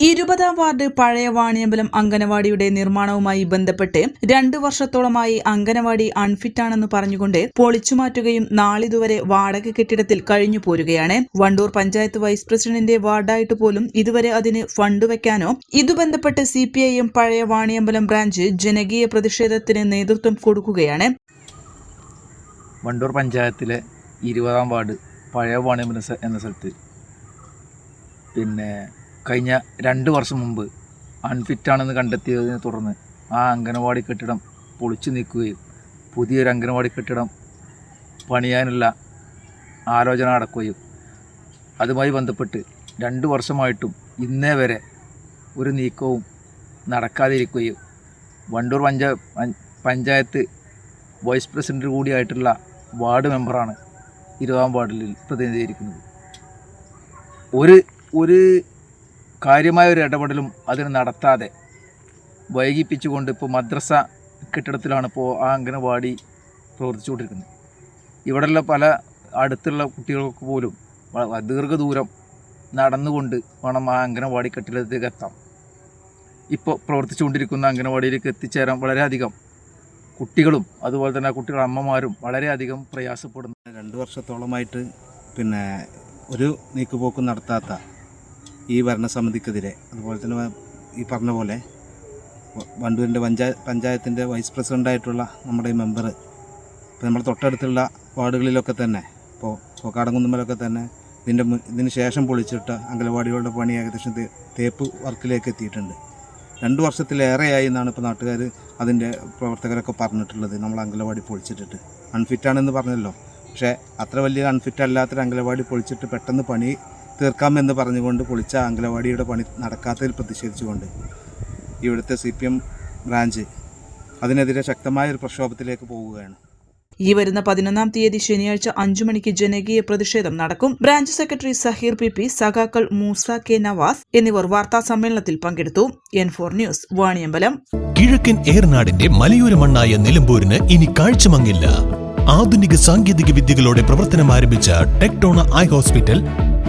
ഇരുപതാം വാർഡ് പഴയ വാണിയമ്പലം അങ്കനവാടിയുടെ നിർമ്മാണവുമായി ബന്ധപ്പെട്ട് രണ്ടു വർഷത്തോളമായി അങ്കനവാടി അൺഫിറ്റാണെന്ന് പറഞ്ഞുകൊണ്ട് പൊളിച്ചുമാറ്റുകയും നാളിതുവരെ വാടക കെട്ടിടത്തിൽ കഴിഞ്ഞു പോരുകയാണ്. വണ്ടൂർ പഞ്ചായത്ത് വൈസ് പ്രസിഡന്റിന്റെ വാർഡായിട്ട് പോലും ഇതുവരെ അതിന് ഫണ്ട് വെക്കാനോ ഇതു ബന്ധപ്പെട്ട് സി പഴയ വാണിയമ്പലം ബ്രാഞ്ച് ജനകീയ പ്രതിഷേധത്തിന് നേതൃത്വം കൊടുക്കുകയാണ്. വണ്ടൂർ പഞ്ചായത്തിലെ ഇരുപതാം വാർഡ് പഴയ വാണിയമ്പലം എന്ന സ്ഥലത്ത്. പിന്നെ കഴിഞ്ഞ രണ്ട് വർഷം മുമ്പ് അൺഫിറ്റാണെന്ന് കണ്ടെത്തിയതിനെ തുടർന്ന് ആ അംഗനവാടി കെട്ടിടം പൊളിച്ചു നീക്കുകയും പുതിയൊരു അംഗനവാടി കെട്ടിടം പണിയാനുള്ള ആലോചന നടക്കുകയും അതുമായി ബന്ധപ്പെട്ട് രണ്ട് വർഷമായിട്ടും ഇന്നേ വരെ ഒരു നീക്കവും നടക്കാതിരിക്കുകയും വണ്ടൂർ പഞ്ചാ പഞ്ചായത്ത് വൈസ് പ്രസിഡന്റ് കൂടിയായിട്ടുള്ള വാർഡ് മെമ്പറാണ് ഇരുപതാം വാർഡിൽ പ്രതിനിധീകരിക്കുന്നത്. ഒരു ഒരു കാര്യമായ ഒരു ഇടപെടലും അതിന് നടത്താതെ വൈകിപ്പിച്ചുകൊണ്ട് ഇപ്പോൾ മദ്രസ കെട്ടിടത്തിലാണ് ഇപ്പോൾ ആ അംഗനവാടി പ്രവർത്തിച്ചുകൊണ്ടിരിക്കുന്നത്. ഇവിടെയുള്ള പല അടുത്തുള്ള കുട്ടികൾക്ക് പോലും ദീർഘദൂരം നടന്നുകൊണ്ട് വേണം ആ അംഗനവാടി കെട്ടിടത്തിലേക്ക് എത്താം ഇപ്പോൾ പ്രവർത്തിച്ചുകൊണ്ടിരിക്കുന്ന അംഗനവാടിയിലേക്ക് എത്തിച്ചേരാൻ വളരെയധികം കുട്ടികളും അതുപോലെ തന്നെ കുട്ടികളുടെ അമ്മമാരും വളരെയധികം പ്രയാസപ്പെടുന്നു. രണ്ട് വർഷത്തോളമായിട്ട് പിന്നെ ഒരു നീക്കുപോക്കും നടത്താത്ത ഈ ഭരണസമിതിക്കെതിരെ അതുപോലെ തന്നെ ഈ പറഞ്ഞ പോലെ വണ്ടൂരിന്റെ പഞ്ചായ പഞ്ചായത്തിന്റെ വൈസ് പ്രസിഡന്റായിട്ടുള്ള നമ്മുടെ ഈ മെമ്പർ ഇപ്പോൾ നമ്മുടെ തൊട്ടടുത്തുള്ള വാർഡുകളിലൊക്കെ തന്നെ ഇപ്പോൾ കോക്കാടംകുന്നമ്മലൊക്കെ തന്നെ ഇതിന്റെ ഇതിന് ശേഷം പൊളിച്ചിട്ട അംഗനവാടികളുടെ പണി ഏകദേശം തേപ്പ് വർക്കിലേക്ക് എത്തിയിട്ടുണ്ട്. രണ്ട് വർഷത്തിലേറെയായി എന്നാണ് ഇപ്പോൾ നാട്ടുകാർ അതിന്റെ പ്രവർത്തകരൊക്കെ പറഞ്ഞിട്ടുള്ളത്. നമ്മൾ അംഗനവാടി പൊളിച്ചിട്ടിട്ട്. അൺഫിറ്റാണെന്ന് പറഞ്ഞല്ലോ. പക്ഷേ അത്ര വലിയ അൺഫിറ്റ് അല്ലാത്തൊരു അംഗനവാടി പൊളിച്ചിട്ട് പെട്ടെന്ന് പണി തീർക്കാമെന്ന് പറഞ്ഞുകൊണ്ട് പൊളിച്ച അംഗനവാടിയുടെ പണി നടക്കാത്തതിൽ പ്രതിഷേധിച്ചുകൊണ്ട് ഇവിടുത്തെ സി പി എം ബ്രാഞ്ച് അതിനെതിരെ ശക്തമായ ഒരു പ്രക്ഷോഭത്തിലേക്ക് പോവുകയാണ്. ഈ വരുന്ന പതിനൊന്നാം തീയതി ശനിയാഴ്ച അഞ്ചു മണിക്ക് ജനകീയ പ്രതിഷേധം നടക്കും. Branch secretary Saheer P P സഖാക്കൾ മൂസ കെ നവാസ് എന്നിവർ വാർത്താ സമ്മേളനത്തിൽ പങ്കെടുത്തു. N four news Vaniyambalam. കിഴക്കൻ ഏറനാടിന്റെ മലയോര മണ്ണായ നിലമ്പൂരിന് ഇനി കാഴ്ചമങ്ങില്ല. ആധുനിക സാങ്കേതിക വിദ്യകളോടെ പ്രവർത്തനം ആരംഭിച്ച ടെക്ടോണ ഐ ഹോസ്പിറ്റൽ